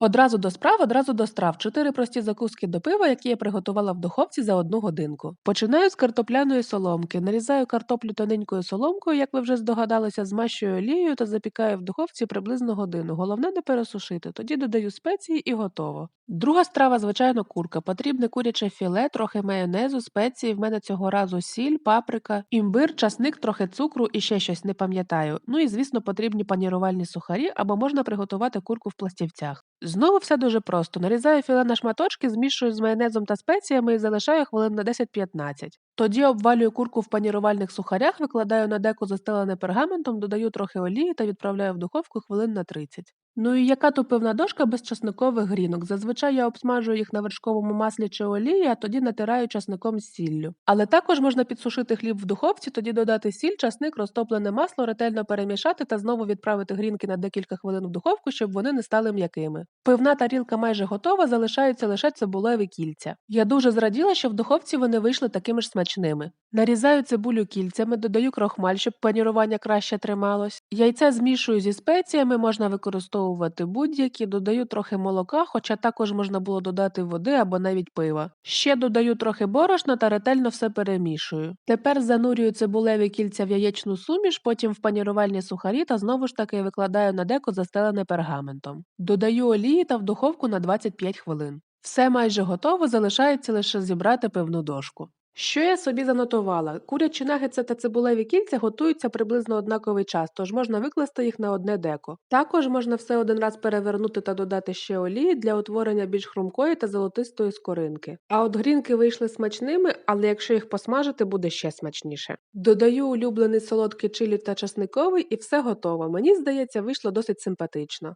Одразу до справ, одразу до страв. Чотири прості закуски до пива, які я приготувала в духовці за одну годинку. Починаю з картопляної соломки. Нарізаю картоплю тоненькою соломкою, як ви вже здогадалися, змащую олією та запікаю в духовці приблизно годину. Головне не пересушити. Тоді додаю спеції і готово. Друга страва, звичайно, курка. Потрібне куряче філе, трохи майонезу, спеції. В мене цього разу сіль, паприка, імбир, часник, трохи цукру і ще щось не пам'ятаю. Ну і звісно, потрібні панірувальні сухарі або можна приготувати курку в пластівцях. Знову все дуже просто. Нарізаю філе на шматочки, змішую з майонезом та спеціями і залишаю хвилин на 10-15. Тоді обвалюю курку в панірувальних сухарях, викладаю на деко застелене пергаментом, додаю трохи олії та відправляю в духовку хвилин на 30. Ну і яка то пивна дошка без часникових грінок? Зазвичай я обсмажую їх на вершковому маслі чи олії, а тоді натираю часником з сіллю. Але також можна підсушити хліб в духовці, тоді додати сіль, часник, розтоплене масло, ретельно перемішати та знову відправити грінки на декілька хвилин в духовку, щоб вони не стали м'якими. Пивна тарілка майже готова, залишаються лише цибулеві кільця. Я дуже зраділа, що в духовці вони вийшли такими ж смачними. Нарізаю цибулю кільцями, додаю крохмаль, щоб панірування краще трималось. Яйце змішую зі спеціями, можна використовувати будь-які, додаю трохи молока, хоча також можна було додати води або навіть пива. Ще додаю трохи борошна та ретельно все перемішую. Тепер занурюю цибулеві кільця в яєчну суміш, потім в панірувальні сухарі та знову ж таки викладаю на деко застелене пергаментом. Додаю олії та в духовку на 25 хвилин. Все майже готово, залишається лише зібрати пивну дошку. Що я собі занотувала? Курячі нагетси та цибулеві кільця готуються приблизно однаковий час, тож можна викласти їх на одне деко. Також можна все один раз перевернути та додати ще олії для утворення більш хрумкої та золотистої скоринки. А от грінки вийшли смачними, але якщо їх посмажити, буде ще смачніше. Додаю улюблений солодкий чилі та часниковий і все готово. Мені здається, вийшло досить симпатично.